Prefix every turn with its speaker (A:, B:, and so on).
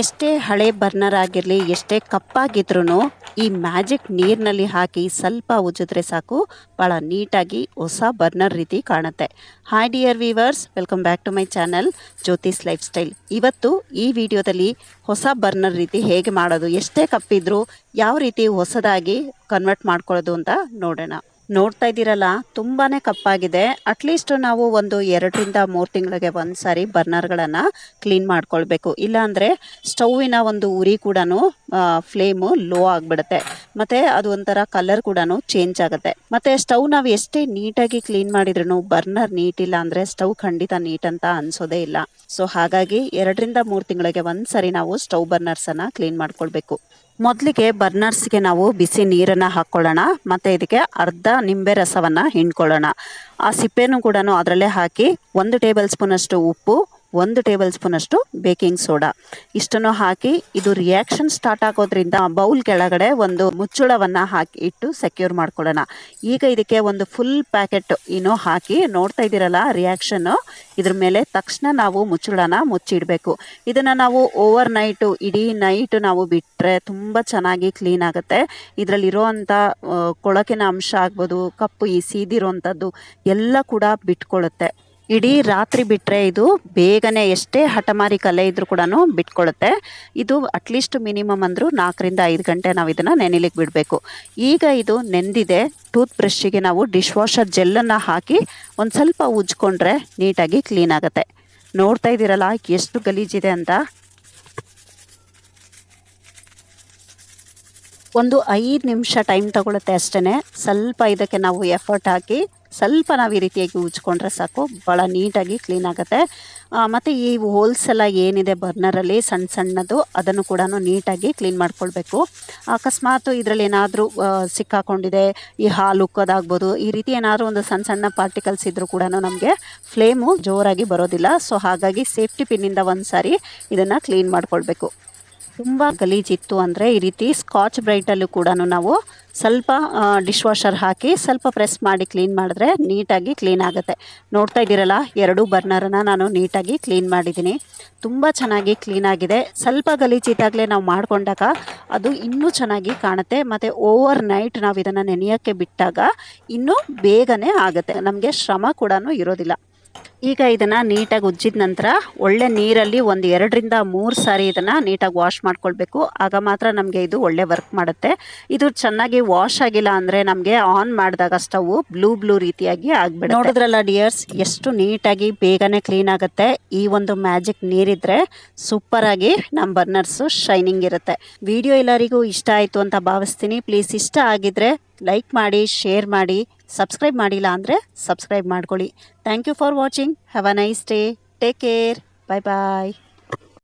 A: ಎಷ್ಟೇ ಹಳೆ ಬರ್ನರ್ ಆಗಿರಲಿ, ಎಷ್ಟೇ ಕಪ್ಪಾಗಿದ್ರೂ ಈ ಮ್ಯಾಜಿಕ್ ನೀರಿನಲ್ಲಿ ಹಾಕಿ ಸ್ವಲ್ಪ ಉಜ್ಜಿದ್ರೆ ಸಾಕು. ಭಾಳ ನೀಟಾಗಿ ಹೊಸ ಬರ್ನರ್ ರೀತಿ ಕಾಣುತ್ತೆ. Hi dear viewers welcome back to my channel Jyothi's lifestyle ಇವತ್ತು ಈ ವಿಡಿಯೋದಲ್ಲಿ ಹೊಸ ಬರ್ನರ್ ರೀತಿ ಹೇಗೆ ಮಾಡೋದು, ಎಷ್ಟೇ ಕಪ್ಪಿದ್ರೂ ಯಾವ ರೀತಿ ಹೊಸದಾಗಿ ಕನ್ವರ್ಟ್ ಮಾಡ್ಕೊಳ್ಳೋದು ಅಂತ ನೋಡೋಣ. ನೋಡ್ತಾ ಇದ್ದೀರಲ್ಲ, ತುಂಬಾನೇ ಕಪ್ಪಾಗಿದೆ. ಅಟ್ಲೀಸ್ಟ್ ನಾವು ಒಂದು ಎರಡರಿಂದ ಮೂರು ತಿಂಗಳಿಗೆ ಒಂದ್ಸಾರಿ ಬರ್ನರ್ಗಳನ್ನು ಕ್ಲೀನ್ ಮಾಡ್ಕೊಳ್ಬೇಕು. ಇಲ್ಲಾಂದರೆ ಸ್ಟೌವಿನ ಒಂದು ಉರಿ ಕೂಡ ಫ್ಲೇಮು ಲೋ ಆಗಿಬಿಡುತ್ತೆ. ಮತ್ತು ಅದು ಒಂಥರ ಕಲರ್ ಕೂಡ ಚೇಂಜ್ ಆಗುತ್ತೆ. ಮತ್ತು ಸ್ಟವ್ ನಾವು ಎಷ್ಟೇ ನೀಟಾಗಿ ಕ್ಲೀನ್ ಮಾಡಿದ್ರು ಬರ್ನರ್ ನೀಟ್ ಇಲ್ಲ ಅಂದರೆ ಸ್ಟೌವ್ ಖಂಡಿತ ನೀಟ್ ಅಂತ ಅನ್ಸೋದೇ ಇಲ್ಲ. ಸೊ ಹಾಗಾಗಿ ಎರಡರಿಂದ ಮೂರು ತಿಂಗಳಿಗೆ ಒಂದ್ಸರಿ ನಾವು ಸ್ಟವ್ ಬರ್ನರ್ಸನ್ನು ಕ್ಲೀನ್ ಮಾಡ್ಕೊಳ್ಬೇಕು. ಮೊದಲಿಗೆ ಬರ್ನರ್ಸ್ಗೆ ನಾವು ಬಿಸಿ ನೀರನ್ನು ಹಾಕ್ಕೊಳ್ಳೋಣ ಮತ್ತು ಇದಕ್ಕೆ ಅರ್ಧ ನಿಂಬೆ ರಸವನ್ನು ಹಿಂಡ್ಕೊಳ್ಳೋಣ. ಆ ಸಿಪ್ಪೆನೂ ಕೂಡ ಅದರಲ್ಲೇ ಹಾಕಿ ಒಂದು ಟೇಬಲ್ ಸ್ಪೂನಷ್ಟು ಉಪ್ಪು ಒಂದು ಟೇಬಲ್ ಸ್ಪೂನಷ್ಟು ಬೇಕಿಂಗ್ ಸೋಡಾ. ಇಷ್ಟನ್ನು ಹಾಕಿ ಇದು ರಿಯಾಕ್ಷನ್ ಸ್ಟಾರ್ಟ್ ಆಗೋದ್ರಿಂದ ಬೌಲ್ ಕೆಳಗಡೆ ಒಂದು ಮುಚ್ಚುಳವನ್ನು ಹಾಕಿ ಇಟ್ಟು ಸೆಕ್ಯೂರ್ ಮಾಡ್ಕೊಳ್ಳೋಣ. ಈಗ ಇದಕ್ಕೆ ಒಂದು ಫುಲ್ ಪ್ಯಾಕೆಟ್ ಏನೋ ಹಾಕಿ ನೋಡ್ತಾ ಇದ್ದೀರಲ್ಲ ರಿಯಾಕ್ಷನ್ನು ಇದ್ರ ಮೇಲೆ ತಕ್ಷಣ ನಾವು ಮುಚ್ಚುಳನ ಮುಚ್ಚಿಡಬೇಕು. ಇದನ್ನು ನಾವು ಓವರ್ ನೈಟು ಇಡೀ ನೈಟ್ ನಾವು ಬಿಟ್ಟರೆ ತುಂಬ ಚೆನ್ನಾಗಿ ಕ್ಲೀನ್ ಆಗುತ್ತೆ. ಇದರಲ್ಲಿರೋವಂಥ ಕೊಳಕಿನ ಅಂಶ ಆಗ್ಬೋದು, ಕಪ್ಪು ಈ ಸೀದಿರೋವಂಥದ್ದು ಎಲ್ಲ ಕೂಡ ಬಿಟ್ಕೊಳ್ಳುತ್ತೆ. ಇಡೀ ರಾತ್ರಿ ಬಿಟ್ಟರೆ ಇದು ಬೇಗನೆ ಎಷ್ಟೇ ಹಠಮಾರಿ ಕಲೆ ಇದ್ರೂ ಕೂಡ ಬಿಟ್ಕೊಳ್ಳುತ್ತೆ ಇದು ಅಟ್ಲೀಸ್ಟ್ ಮಿನಿಮಮ್ ಅಂದರೂ ನಾಲ್ಕರಿಂದ ಐದು ಗಂಟೆ ನಾವು ಇದನ್ನು ನೆನಿಲಿಕ್ಕೆ ಬಿಡಬೇಕು. ಈಗ ಇದು ನೆಂದಿದೆ ಟೂತ್ ಬ್ರಷ್ಗೆ ನಾವು ಡಿಶ್ ವಾಷರ್ ಜೆಲ್ಲನ್ನು ಹಾಕಿ ಒಂದು ಸ್ವಲ್ಪ ಉಜ್ಕೊಂಡ್ರೆ ನೀಟಾಗಿ ಕ್ಲೀನ್ ಆಗುತ್ತೆ. ನೋಡ್ತಾ ಇದ್ದೀರಲ್ಲ, ಎಷ್ಟು ಗಲೀಜಿದೆ ಅಂತ. ಒಂದು ಐದು ನಿಮಿಷ ಟೈಮ್ ತಗೊಳುತ್ತೆ ಅಷ್ಟೇ ಸ್ವಲ್ಪ ಇದಕ್ಕೆ ನಾವು ಎಫರ್ಟ್ ಹಾಕಿ ಸ್ವಲ್ಪ ನಾವು ಈ ರೀತಿಯಾಗಿ ಉಜ್ಕೊಂಡ್ರೆ ಸಾಕು. ಭಾಳ ನೀಟಾಗಿ ಕ್ಲೀನ್ ಆಗುತ್ತೆ. ಮತ್ತು ಈ ಹೋಲ್ಸ್ ಎಲ್ಲ ಏನಿದೆ ಬರ್ನರಲ್ಲಿ ಸಣ್ಣ ಸಣ್ಣದು, ಅದನ್ನು ಕೂಡ ನೀಟಾಗಿ ಕ್ಲೀನ್ ಮಾಡ್ಕೊಳ್ಬೇಕು. ಅಕಸ್ಮಾತ್ ಇದರಲ್ಲಿ ಏನಾದರೂ ಸಿಕ್ಕಾಕೊಂಡಿದೆ, ಈ ಹಾಲು ಉಕ್ಕೋದಾಗ್ಬೋದು, ಈ ರೀತಿ ಏನಾದರೂ ಒಂದು ಸಣ್ಣ ಸಣ್ಣ ಪಾರ್ಟಿಕಲ್ಸ್ ಇದ್ದರೂ ಕೂಡ ನಮಗೆ ಫ್ಲೇಮು ಜೋರಾಗಿ ಬರೋದಿಲ್ಲ. ಸೊ ಹಾಗಾಗಿ ಸೇಫ್ಟಿ ಪಿನ್ನಿಂದ ಒಂದು ಸಾರಿ ಇದನ್ನು ಕ್ಲೀನ್ ಮಾಡ್ಕೊಳ್ಬೇಕು. ತುಂಬ ಗಲೀಜಿತ್ತು ಅಂದರೆ ಈ ರೀತಿ ಸ್ಕಾಚ್ ಬ್ರೈಟಲ್ಲೂ ಕೂಡ ನಾವು ಸ್ವಲ್ಪ ಡಿಶ್ ವಾಷರ್ ಹಾಕಿ ಸ್ವಲ್ಪ ಪ್ರೆಸ್ ಮಾಡಿ ಕ್ಲೀನ್ ಮಾಡಿದ್ರೆ ನೀಟಾಗಿ ಕ್ಲೀನ್ ಆಗುತ್ತೆ. ನೋಡ್ತಾ ಇದ್ದೀರಲ್ಲ, ಎರಡೂ ಬರ್ನರನ್ನ ನಾನು ನೀಟಾಗಿ ಕ್ಲೀನ್ ಮಾಡಿದ್ದೀನಿ. ತುಂಬ ಚೆನ್ನಾಗಿ ಕ್ಲೀನ್ ಆಗಿದೆ. ಸ್ವಲ್ಪ ಗಲೀಜಿದ್ದಾಗಲೇ ನಾವು ಮಾಡಿಕೊಂಡಾಗ ಅದು ಇನ್ನೂ ಚೆನ್ನಾಗಿ ಕಾಣುತ್ತೆ. ಮತ್ತು ಓವರ್ ನೈಟ್ ನಾವು ಇದನ್ನು ನೆನೆಯೋಕ್ಕೆ ಬಿಟ್ಟಾಗ ಇನ್ನೂ ಬೇಗನೆ ಆಗುತ್ತೆ. ನಮಗೆ ಶ್ರಮ ಕೂಡ ಇರೋದಿಲ್ಲ. ಈಗ ಇದನ್ನು ನೀಟಾಗಿ ಉಜ್ಜಿದ ನಂತರ ಒಳ್ಳೆ ನೀರಲ್ಲಿ ಒಂದು ಎರಡರಿಂದ ಮೂರು ಸಾರಿ ಇದನ್ನು ನೀಟಾಗಿ ವಾಶ್ ಮಾಡ್ಕೊಳ್ಬೇಕು. ಆಗ ಮಾತ್ರ ನಮಗೆ ಇದು ಒಳ್ಳೆ ವರ್ಕ್ ಮಾಡುತ್ತೆ. ಇದು ಚೆನ್ನಾಗಿ ವಾಶ್ ಆಗಿಲ್ಲ ಅಂದರೆ ನಮಗೆ ಆನ್ ಮಾಡಿದಾಗ ಸ್ಟವ್ ಬ್ಲೂ ಬ್ಲೂ ರೀತಿಯಾಗಿ ಆಗ್ಬಿಡುತ್ತೆ. ನೋಡಿದ್ರಲ್ಲ ಡಿಯರ್ಸ್ ಎಷ್ಟು ನೀಟಾಗಿ ಬೇಗನೆ ಕ್ಲೀನ್ ಆಗುತ್ತೆ. ಈ ಒಂದು ಮ್ಯಾಜಿಕ್ ನೀರಿದ್ರೆ ಸೂಪರ್ ಆಗಿ ನಮ್ಮ ಬರ್ನರ್ಸು ಶೈನಿಂಗ್ ಇರುತ್ತೆ. ವಿಡಿಯೋ ಎಲ್ಲರಿಗೂ ಇಷ್ಟ ಆಯಿತು ಅಂತ ಭಾವಿಸ್ತೀನಿ. ಪ್ಲೀಸ್ ಇಷ್ಟ ಆಗಿದ್ರೆ ಲೈಕ್ ಮಾಡಿ ಶೇರ್ ಮಾಡಿ. ಸಬ್ಸ್ಕ್ರೈಬ್ ಮಾಡಿಲ್ಲ ಅಂದರೆ ಸಬ್ಸ್ಕ್ರೈಬ್ ಮಾಡ್ಕೊಳ್ಳಿ. Thank you for watching have a nice day take care bye bye